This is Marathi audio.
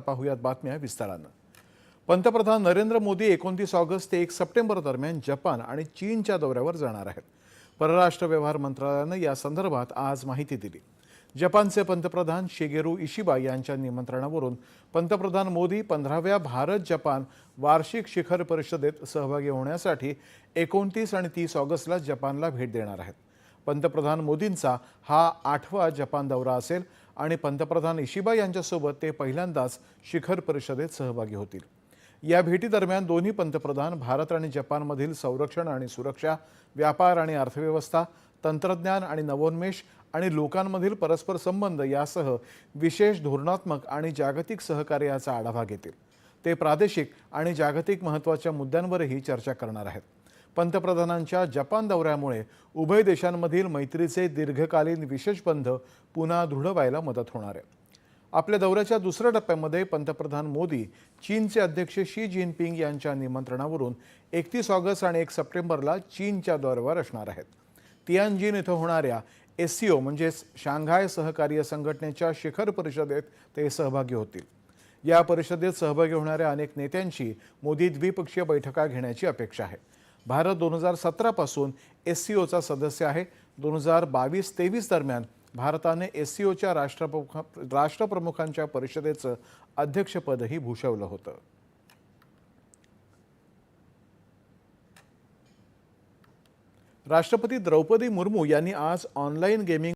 पाहूयात बातम्या विस्तारानं. पंतप्रधान नरेंद्र मोदी एकोणतीस ऑगस्ट ते एक सप्टेंबर दरम्यान जपान आणि चीनच्या दौऱ्यावर जाणार आहेत. परराष्ट्र व्यवहार मंत्रालयानं या संदर्भात आज माहिती दिली. जपानचे पंतप्रधान शिगेरू इशिबा यांच्या निमंत्रणावरून पंतप्रधान मोदी पंधराव्या भारत जपान वार्षिक शिखर परिषदेत सहभागी होण्यासाठी एकोणतीस आणि तीस ऑगस्टला जपानला भेट देणार आहेत. पंतप्रधान मोदींचा हा आठवा जपान दौरा असेल आणि पंतप्रधान इशिबा यांच्यासोबत ते पहिल्यांदाच शिखर परिषदेत सहभागी होतील. या भेटीदरम्यान दोन्ही पंतप्रधान भारत आणि जपानमधील संरक्षण आणि सुरक्षा व्यापार आणि अर्थव्यवस्था तंत्रज्ञान आणि नवोन्मेष आणि लोकांमधील परस्पर संबंध यासह विशेष धोरणात्मक आणि जागतिक सहकार्याचा आढावा घेतील. ते प्रादेशिक आणि जागतिक महत्त्वाच्या मुद्द्यांवरही चर्चा करणार आहेत. पंतप्रधानांच्या जपान दौऱ्यामुळे उभय देशांमधील मैत्रीचे दीर्घकालीन विशेष बंध पुन्हा दृढ व्हायला मदत होणार आहे. आपल्या दौऱ्याच्या दुसऱ्या टप्प्यामध्ये पंतप्रधान मोदी चीनचे अध्यक्ष शी जिनपिंग यांच्या निमंत्रणावरून एकतीस ऑगस्ट आणि एक सप्टेंबरला चीनच्या दौऱ्यावर असणार आहेत. तियानजिन इथं होणाऱ्या एस सी ओ म्हणजेच शांघाय सहकार्य संघटनेच्या शिखर परिषदेत ते सहभागी होतील. या परिषदेत सहभागी होणाऱ्या अनेक नेत्यांशी मोदी द्विपक्षीय बैठका घेण्याची अपेक्षा आहे. भारत दोन हजार सतरापासून एस सी ओचा सदस्य आहे. दोन हजार बावीस तेवीस दरम्यान भारताने एस सी ओच्या राष्ट्रप्रमुख राष्ट्रप्रमुखांच्या परिषदेचं अध्यक्षपदही भूषवलं होतं. राष्ट्रपती द्रौपदी मुर्मू यांनी आज ऑनलाईन गेमिंग